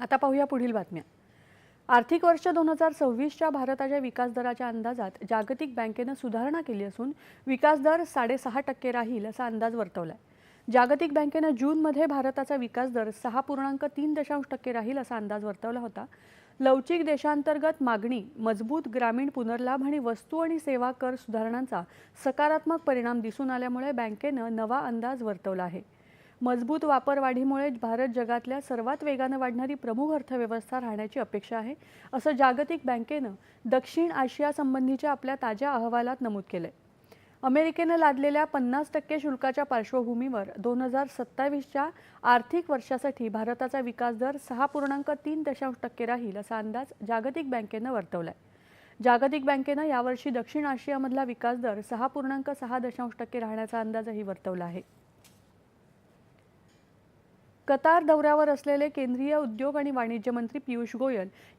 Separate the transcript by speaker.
Speaker 1: आता पाहूया पुढील बातम्या. आर्थिक वर्ष दोन हजार सव्वीसच्या भारताच्या विकास दराच्या अंदाजात जागतिक बँकेनं सुधारणा केली असून विकास दर साडेसहा टक्के राहील असा अंदाज वर्तवलाय. जागतिक बँकेनं जूनमध्ये भारताचा विकास दर सहा पूर्णांक तीन दशांश टक्के राहील असा अंदाज वर्तवला होता. लवचिक देशांतर्गत मागणी मजबूत ग्रामीण पुनर्लाभ आणि वस्तू आणि सेवा कर सुधारणांचा सकारात्मक परिणाम दिसून आल्यामुळे बँकेनं नवा अंदाज वर्तवला आहे. मजबूत वापरवाढीमुळे भारत जगातल्या सर्वात वेगानं वाढणारी प्रमुख अर्थव्यवस्था राहण्याची अपेक्षा आहे असं जागतिक बँकेनं दक्षिण आशियासंबंधीच्या आपल्या ताज्या अहवालात नमूद केलंय. अमेरिकेनं लादलेल्या पन्नास टक्के शुल्काच्या पार्श्वभूमीवर दोन हजार सत्तावीसच्या आर्थिक वर्षासाठी भारताचा विकास दर सहा पूर्णांक तीन दशांश टक्के राहील असा अंदाज जागतिक बँकेनं वर्तवलाय. जागतिक बँकेनं यावर्षी दक्षिण आशियामधला विकास दर सहा पूर्णांक सहा दशांश टक्के राहण्याचा अंदाजही वर्तवला आहे. कतार दौऱ्यावर असलेले केंद्रीय उद्योग आणि वाणिज्य मंत्री पियुष गोयल या